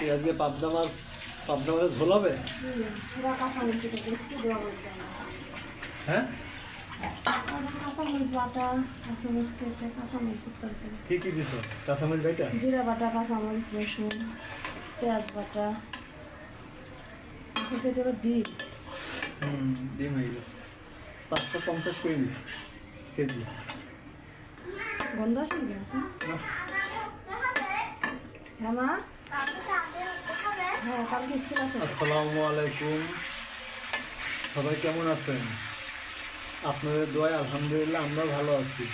কি আজকে পাবদা মাছ পাবদা মাছের ঝোল হবে? হ্যাঁ? বাটা কি কি দিছো? কাঁচামরিচ বাইটা জিরা বাটা? কাঁচামরিচ রসুন পেঁয়াজ বাটা এবার ডিম হুম ডিম হয়ে গেছে। পাঁচশো পঞ্চাশ করে দিছি কেজি। গন্ধ আসে নাকি আছে হ্যাঁ মা হ্যাঁ কালকে স্কুল আছে আসসালামু আলাইকুম। সবাই কেমন আছেন? আপনাদের দোয়ায় আলহামদুলিল্লাহ আমরা ভালো আছি।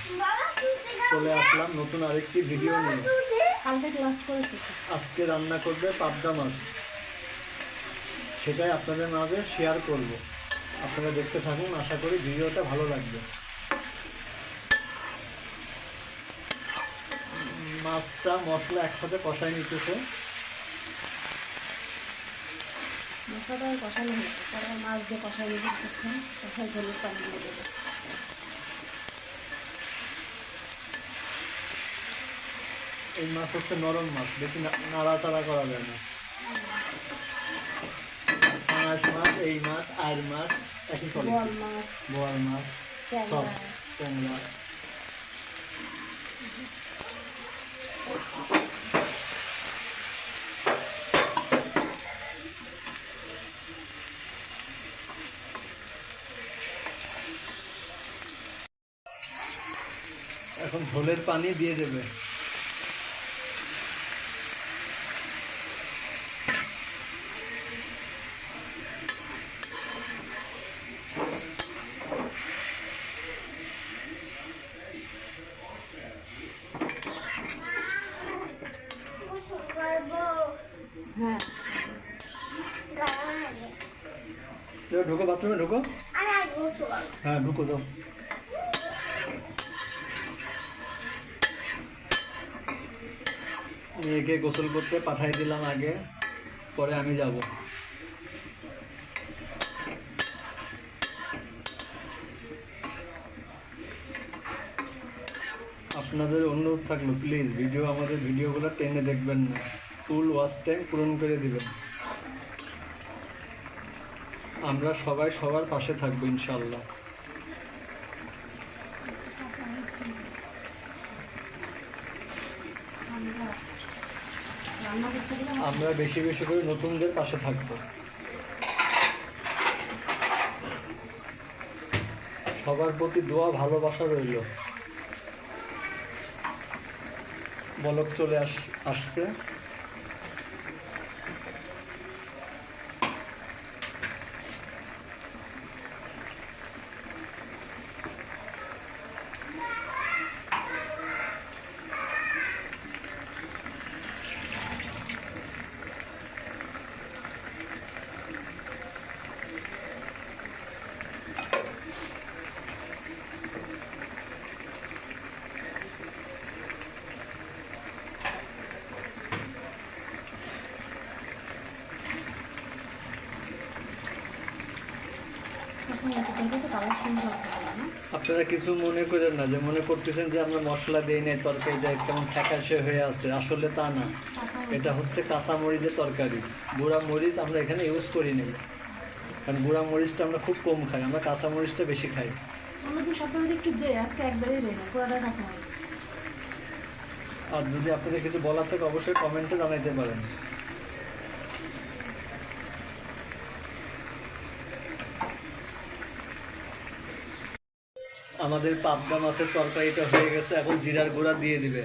চলে আসলাম নতুন আরেকটি ভিডিও নিয়ে। আজকে রান্না করবে পাবদা মাছ। সেটাই আপনাদের মাঝে শেয়ার করব। আপনারা দেখতে থাকুন আশা করি ভিডিওটা ভালো লাগবে। মাছটা মশলা একসাথে কষাই নিতেছে। মশলাটা কষানো হয়েছে। তারপর মাছ দিয়ে কষাই নিয়ে দিচ্ছে কষাই হলুদ পানি দিয়ে দেবে। এই মাছ হচ্ছে নরম মাছ বেশি নাড়াচাড়া করা যায় না। পাঙাশ মাছ এই মাছ আর মাছ একই করে মাছ। বোয়াল মাছ সব ট্যাংরা। এখন ঝোলের পানি দিয়ে দেবে। হ্যাঁ। ঢুকো বাথরুমে ঢুকো। হ্যাঁ ঢুকো দাও মেয়েকে গোসল করতে পাঠাই দিলাম আগে, পরে আমি যাব। আপনাদের অনুরোধ থাকল প্লিজ ভিডিও আমাদের ভিডিওগুলো টেনে দেখবেন না। ফুল ওয়াচ টাইম পূরণ করে দিবেন। আমরা সবাই সবার পাশে থাকব ইনশাল্লাহ গেলে আমরা বেশি বেশি করে নতুনদের পাশে থাকব। সবার প্রতি দোয়া, ভালোবাসা রইল। বলক চলে আস আসছে। আপনারা কিছু মনে করেন না, যে মনে করতেছেন যে আমরা মশলা দিই নাই তরকারিটা কেমন ফ্যাকাশে হয়ে আছে, আসলে তা না। এটা হচ্ছে কাঁচা মরিচের তরকারি। গুঁড়া মরিচ আমরা এখানে ইউজ করি নি কারণ গুঁড়া মরিচটা আমরা খুব কম খাই, আমরা কাঁচা মরিচটা বেশি খাই। দেয়। আর যদি আপনাদের কিছু বলার থাকে, অবশ্যই কমেন্টে জানাইতে পারেন। আমাদের পাবদা মাছের তরকারিটা হয়ে গেছে, এখন জিরার গুঁড়া দিয়ে দিবে।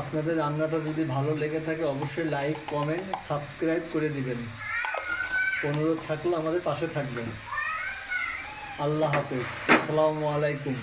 আপনাদের রান্নাটা যদি ভালো লেগে থাকে, অবশ্যই লাইক কমেন্ট সাবস্ক্রাইব করে দিবেন। অনুরোধ থাকলে আমাদের পাশে থাকবেন। আল্লাহ হাফেজ। আসসালামু আলাইকুম।